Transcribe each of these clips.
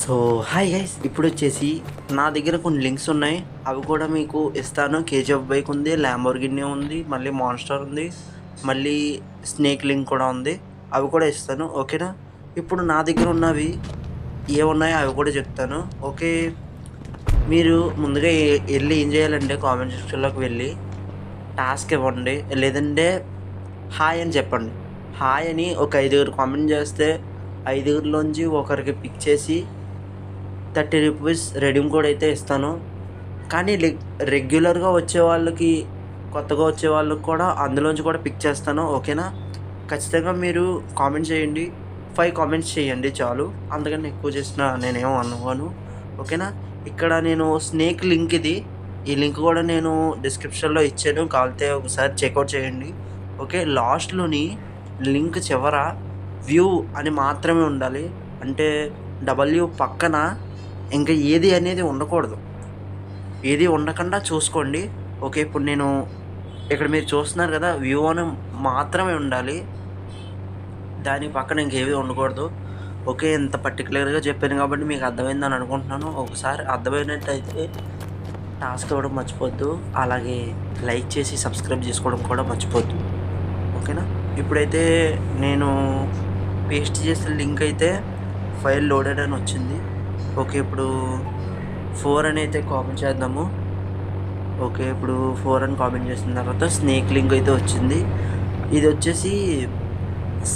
So hi guys ఇప్పుడు వచ్చేసి నా దగ్గర కొన్ని లింక్స్ ఉన్నాయి. అవి కూడా మీకు ఇస్తాను. కేజీఎఫ్ బైక్ ఉంది ల్యాంబోర్గిని ఉంది మళ్ళీ మాన్స్టర్ ఉంది మళ్ళీ స్నేక్ లింక్ కూడా ఉంది. అవి కూడా ఇస్తాను. ఓకేనా ఇప్పుడు నా దగ్గర ఉన్నవి ఏమున్నాయో అవి కూడా చెప్తాను. ఓకే మీరు ముందుగా వెళ్ళి ఏం చేయాలంటే కామెంట్ సెక్షన్లోకి వెళ్ళి టాస్క్ ఇవ్వండి. లేదంటే హాయ్ అని చెప్పండి. హాయ్ అని ఒక ఐదుగురు కామెంట్ చేస్తే ఐదుగురిలోంచి ఒకరికి పిక్ చేసి థర్టీ రూపీస్ రెడీమ్ కోడ్ అయితే ఇస్తాను. కానీ రెగ్యులర్గా వచ్చే వాళ్ళకి కొత్తగా వచ్చే వాళ్ళకి కూడా అందులోంచి కూడా పిక్ చేస్తాను ఓకేనా? ఖచ్చితంగా మీరు కామెంట్ చేయండి. ఫైవ్ కామెంట్స్ చేయండి చాలు. అందుకని ఎక్కువ చేసిన నేనేమో అనుకోను ఓకేనా? ఇక్కడ నేను స్నేక్ లింక్ ఇది. ఈ లింక్ కూడా నేను డిస్క్రిప్షన్లో ఇచ్చాను. కావాలితే ఒకసారి చెక్అవుట్ చేయండి. ఓకే లాస్ట్లోని లింక్ చివర వ్యూ అని మాత్రమే ఉండాలి. అంటే డబ్ల్యూ పక్కన ఇంకా ఏది అనేది ఉండకూడదు. ఏది ఉండకుండా చూసుకోండి. ఓకే ఇప్పుడు నేను ఇక్కడ మీరు చూస్తున్నారు కదా వ్యూ అని మాత్రమే ఉండాలి. దాని పక్కన ఇంకేవి ఉండకూడదు. ఓకే ఇంత పర్టికులర్గా చెప్పాను కాబట్టి మీకు అర్థమైందని అనుకుంటున్నాను. ఒకసారి అర్థమైనట్టయితే టాస్క్ ఇవ్వడం మర్చిపోద్దు. అలాగే లైక్ చేసి సబ్స్క్రైబ్ చేసుకోవడం కూడా మర్చిపోద్దు. ఓకేనా? ఇప్పుడైతే నేను పేస్ట్ చేసిన లింక్ అయితే ఫైల్ లోడెడ్ అని వచ్చింది. ఓకే ఇప్పుడు ఫోర్ అని అయితే కామెంట్ చేద్దాము. ఓకే ఇప్పుడు ఫోర్ అని కామెంట్ చేసిన తర్వాత స్నేక్ లింక్ అయితే వచ్చింది. ఇది వచ్చేసి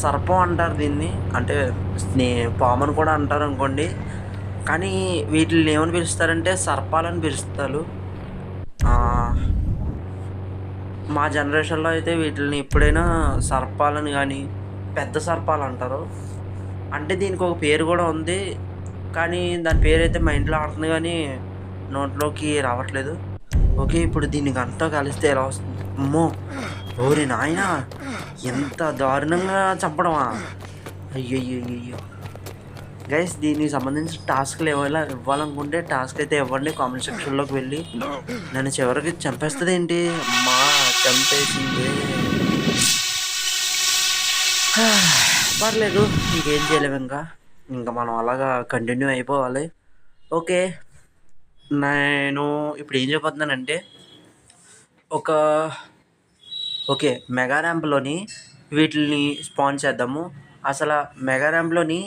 సర్పం అంటారు దీన్ని. అంటే స్నే పామని కూడా అంటారు అనుకోండి. కానీ వీటిని ఏమని పిలుస్తారంటే సర్పాలని పిలుస్తారు. మా జనరేషన్లో అయితే వీటిని ఎప్పుడైనా సర్పాలని కానీ పెద్ద సర్పాలు అంటారు. అంటే దీనికి ఒక పేరు కూడా ఉంది. కానీ దాని పేరైతే మా ఇంట్లో ఆడుతుంది కానీ నోట్లోకి రావట్లేదు. ఓకే ఇప్పుడు దీనికి అంతా కలిస్తే ఎలా వస్తుంది? అమ్మో ఓరి నాయన ఎంత దారుణంగా చంపడమా? అయ్యయ్యో గైస్ దీనికి సంబంధించిన టాస్క్లు ఏమైనా ఇవ్వాలనుకుంటే టాస్క్ అయితే ఇవ్వండి కామెంట్ సెక్షన్లోకి వెళ్ళి. నన్ను చివరికి చంపేస్తుంది ఏంటి మా చంపేసింది. పర్లేదు ఇంకేం చేయలేము ఇంకా. ఇంకా మనం అలాగా కంటిన్యూ అయిపోవాలి. ఓకే నేను ఇప్పుడు ఏం చెప్పబోతున్నానంటే ఒక ఓకే మెగా ర్యాంప్లోని వీటిని స్పాన్ చేద్దాము. అసలు మెగా ర్యాంప్లోని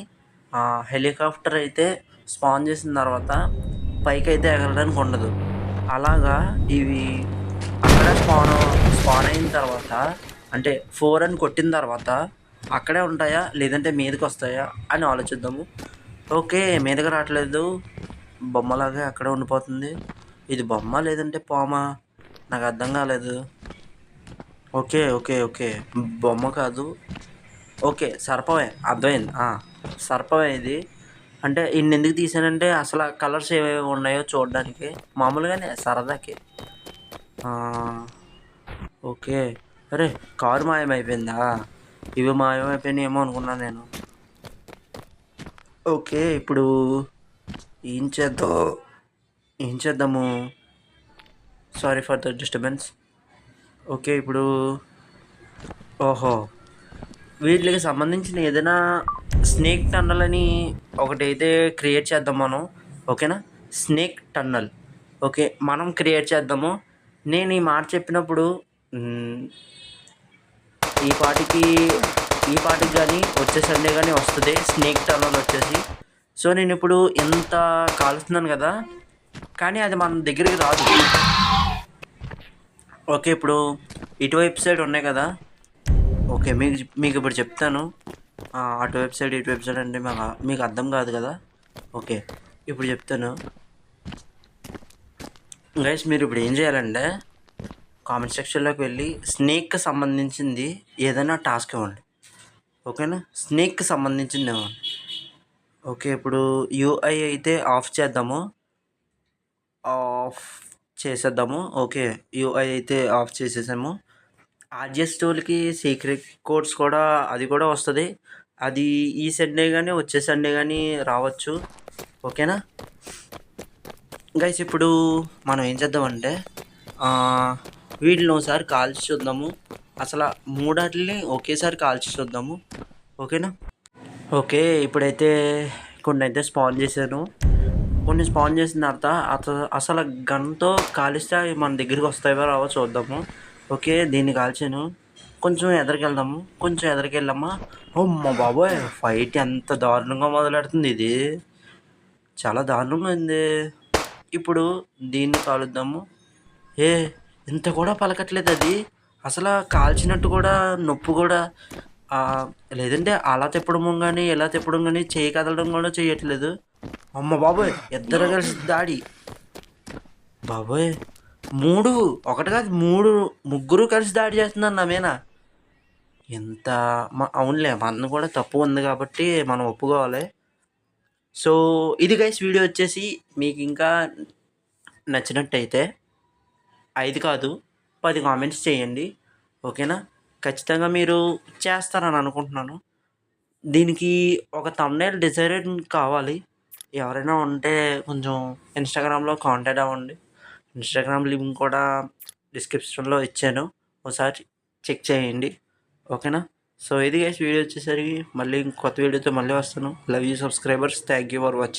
హెలికాప్టర్ అయితే స్పాన్ చేసిన తర్వాత పైకి అయితే ఎగరడానికి ఉండదు. అలాగా ఇవి అక్కడ స్పాన్ స్పాన్ అయిన తర్వాత అంటే ఫోర్ అని కొట్టిన తర్వాత అక్కడే ఉంటాయా? లేదంటే మీదకి వస్తాయా? అని ఆలోచిద్దాము. ఓకే మీదకి రావట్లేదు. బొమ్మలాగా అక్కడే ఉండిపోతుంది. ఇది బొమ్మ లేదంటే పామా? నాకు అర్థం కాలేదు. Okay okay okay. బొమ్మ కాదు. ఓకే సర్పమే. అర్థమైంది. సర్పమే ఇది. అంటే ఇన్ని ఎందుకు తీసానంటే అసలు కలర్స్ ఏవేవి ఉన్నాయో చూడడానికి. మామూలుగానే సరదాకి. ఓకే. అరే కారు మాయమైపోయిందా? ఇవి మాయమైపోయినాయేమో అనుకున్నాను నేను. ఓకే ఇప్పుడు ఏం చేద్దాం? ఏం చేద్దాము? Sorry for the disturbance okay ఇప్పుడు ఓహో వీటికి సంబంధించిన ఏదైనా స్నేక్ టన్నల్ అని ఒకటి అయితే క్రియేట్ చేద్దాం మనం. ఓకేనా? Snake tunnel. ఓకే మనం క్రియేట్ చేద్దాము. నేను ఈ మాట చెప్పినప్పుడు ఈ పాటికి ఈ పాటికి కానీ వచ్చే సండే కానీ వస్తుంది స్నేక్ టన్నల్ వచ్చేసి. సో నేను ఇప్పుడు ఎంత కాలుస్తున్నాను కదా కానీ అది మన దగ్గరికి రాదు. ఓకే ఇప్పుడు ఇటువైపు సైడ్ ఉన్నాయి కదా. ఓకే మీకు మీకు ఇప్పుడు చెప్తాను. అటు వెబ్సైట్ ఇటు వెబ్సైట్ అంటే మాకు మీకు అర్థం కాదు కదా. ఓకే ఇప్పుడు చెప్తాను. గైస్ మీరు ఇప్పుడు ఏం చేయాలంటే కామెంట్ సెక్షన్లోకి వెళ్ళి స్నేక్కి సంబంధించింది ఏదైనా టాస్క్ ఇవ్వండి. ఓకేనా? స్నేక్కి సంబంధించింది ఇవ్వండి. ఓకే ఇప్పుడు యూఐ అయితే ఆఫ్ చేద్దాము. ఆఫ్ చేసేద్దాము. ఓకే యూఐ అయితే ఆఫ్ చేసేసాము. ఆర్జిఎస్ టూల్కి సీక్రెట్ కోడ్స్ కూడా అది కూడా వస్తుంది. అది ఈ సండే కానీ వచ్చే సండే కానీ రావచ్చు. ఓకేనా? గైస్ ఇప్పుడు మనం ఏం చేద్దామంటే వీటిని ఒకసారి కాల్చి చూద్దాము. అసలు మూడాటిని ఒకేసారి కాల్చి చూద్దాము. ఓకేనా? ఓకే ఇప్పుడైతే కొన్ని అయితే స్పాన్ చేశాను. కొన్ని స్పాన్ చేసిన తర్వాత అత అసలు గన్తో కాలిస్తే అవి మన దగ్గరికి వస్తాయో రావో చూద్దాము. ఓకే దీన్ని కాల్చాను. కొంచెం ఎదరికెళ్దాము. కొంచెం ఎదరికెళ్ళామా ఓ బాబోయ్ ఫైట్ ఎంత దారుణంగా మొదలెడుతుంది ఇది. చాలా దారుణంగా ఉంది. ఇప్పుడు దీన్ని కాలుద్దాము. ఏ ఇంత కూడా పలకట్లేదు అది. అసలు కాల్చినట్టు కూడా నొప్పి కూడా. లేదంటే అలా తిప్పడం కానీ ఎలా తిప్పడం కానీ చేయి కదలడం కూడా చేయట్లేదు. అమ్మ బాబోయ్ ఇద్దరు కలిసి దాడి. బాబోయ్ మూడు ఒకటి కాదు మూడు ముగ్గురు కలిసి దాడి చేస్తున్నారు నా మీద. ఎంత అవునులే మన కూడా తప్పు ఉంది కాబట్టి మనం ఒప్పుకోవాలి. సో ఇది గైస్ వీడియో వచ్చేసి మీకు ఇంకా నచ్చినట్టయితే ఐదు కాదు పది కామెంట్స్ చేయండి. ఓకేనా? ఖచ్చితంగా మీరు చేస్తారని అనుకుంటున్నాను. దీనికి ఒక తమ్నేల్ డిజైన్ కావాలి. ఎవరైనా ఉంటే కొంచెం ఇన్స్టాగ్రామ్లో కాంటాక్ట్ అవ్వండి. ఇన్స్టాగ్రామ్ లింక్ కూడా డిస్క్రిప్షన్లో ఇచ్చాను. ఒకసారి చెక్ చేయండి. ఓకేనా? సో ఇది గైస్ వీడియో వచ్చేసరికి మళ్ళీ కొత్త వీడియోతో మళ్ళీ వస్తాను. Love you subscribers thank you for watching